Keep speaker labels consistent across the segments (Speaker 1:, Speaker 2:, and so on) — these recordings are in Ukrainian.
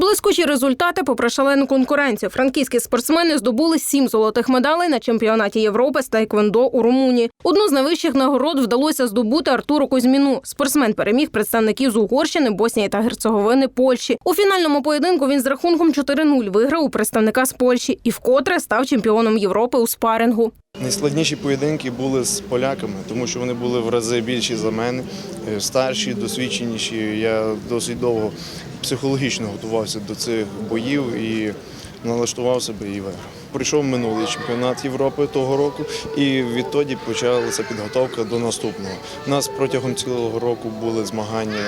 Speaker 1: Блискучі результати попри шалену конкуренцію. Франківські спортсмени здобули сім золотих медалей на чемпіонаті Європи з тайквондо у Румунії. Одну з найвищих нагород вдалося здобути Артуру Кузьміну. Спортсмен переміг представників з Угорщини, Боснії та Герцеговини, Польщі. У фінальному поєдинку він з рахунком 4-0 виграв у представника з Польщі і вкотре став чемпіоном Європи у спарингу.
Speaker 2: Найскладніші поєдинки були з поляками, тому що вони були в рази більші за мене, е, старші, досвідченіші. Я досить довго психологічно готувався до цих боїв і налаштував себе і виграв. Прийшов минулий чемпіонат Європи того року, і відтоді почалася підготовка до наступного. У нас протягом цілого року були змагання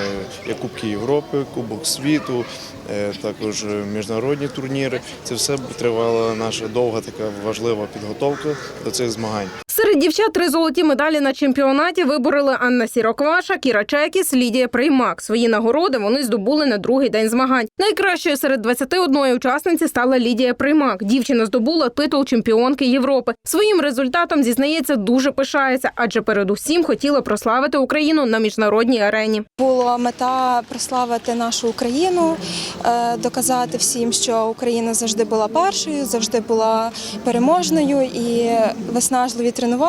Speaker 2: як Кубки Європи, Кубок світу, е, також міжнародні турніри. Це все тривала наша довга така важлива підготовка до цих змагань.
Speaker 1: Серед дівчат три золоті медалі на чемпіонаті вибороли Анна Сірокваша, Кіра Чекіс, Лідія Приймак. Свої нагороди вони здобули на другий день змагань. Найкращою серед 21 учасниці стала Лідія Приймак. Дівчина здобула титул чемпіонки Європи. Своїм результатом зізнається дуже пишається, адже передусім хотіла прославити Україну на міжнародній арені.
Speaker 3: Була мета прославити нашу Україну, е, доказати всім, що Україна завжди була першою, завжди була переможною, і виснажливі тренування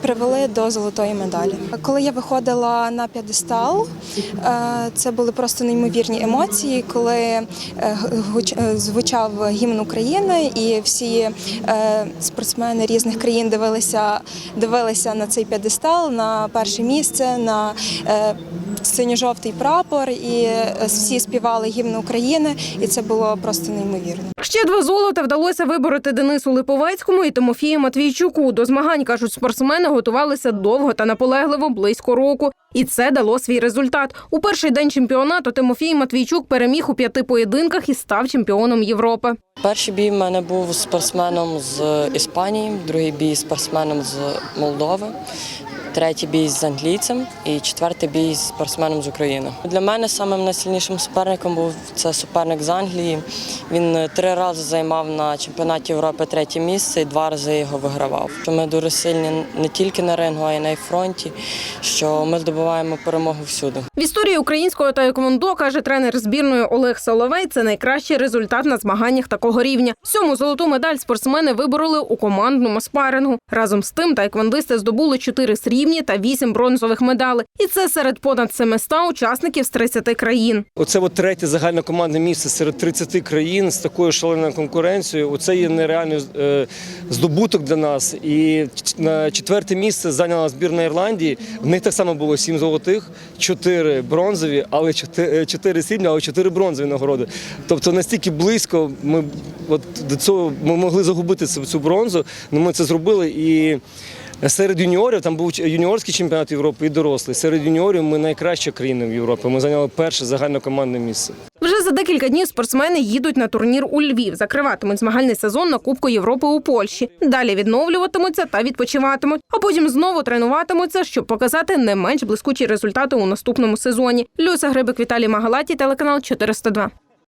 Speaker 3: привели до золотої медалі. Коли я виходила на п'єдестал, е, це були просто неймовірні емоції, коли е, е, звучав гімн України, і всі спортсмени різних країн дивилися, дивилися на цей п'єдестал, на перше місце, на синьо-жовтий прапор, і е, всі співали гімн України, і це було просто неймовірно.
Speaker 1: Ще два золота вдалося вибороти Денису Липовецькому і Тимофію Матвійчуку. До змагань кажуть, спортсмени готувалися довго та наполегливо близько року. І це дало свій результат. У перший день чемпіонату Тимофій Матвійчук переміг у п'яти поєдинках і став чемпіоном Європи.
Speaker 4: Перший бій в мене був спортсменом з Іспанії, другий бій спортсменом з Молдови, третій бій з англійцем і четвертий бій з спортсменом з України. Для мене самим найсильнішим суперником був це суперник з Англії. Він три рази займав на чемпіонаті Європи третє місце і два рази його вигравав. Ми дуже сильні не тільки на рингу, а й на фронті, що ми здобуваємо перемогу всюди.
Speaker 1: В історії українського таеквондо, каже тренер збірної Олег Соловей, це найкращий результат на змаганнях такого рівня. Сьому золоту медаль спортсмени вибороли у командному спарингу. Разом з тим таеквондисти здобули чотири срібні та вісім бронзових медалей. І це серед понад 700 учасників з 30 країн.
Speaker 5: Оце от третє загальне командне місце серед 30 країн з такою шаленою конкуренцією. Оце є нереальний е, здобуток для нас. І на четверте місце зайняла збірна Ірландії. В них так само було сім золотих, чотири бронзові, але чотири, чотири срібні, але чотири бронзові нагороди. Тобто настільки близько ми от до цього ми могли загубити цю, цю бронзу. але ми це зробили і. Серед юніорів там був юніорський чемпіонат Європи і дорослий. Серед юніорів ми найкраща країна в Європі. Ми зайняли перше загальнокомандне місце.
Speaker 1: За декілька днів спортсмени їдуть на турнір у Львів. Закриватимуть змагальний сезон на Кубку Європи у Польщі. Далі відновлюватимуться та відпочиватимуть, а потім знову тренуватимуться, щоб показати не менш блискучі результати у наступному сезоні. Люся Грибик, Віталій Магалаті, телеканал 402.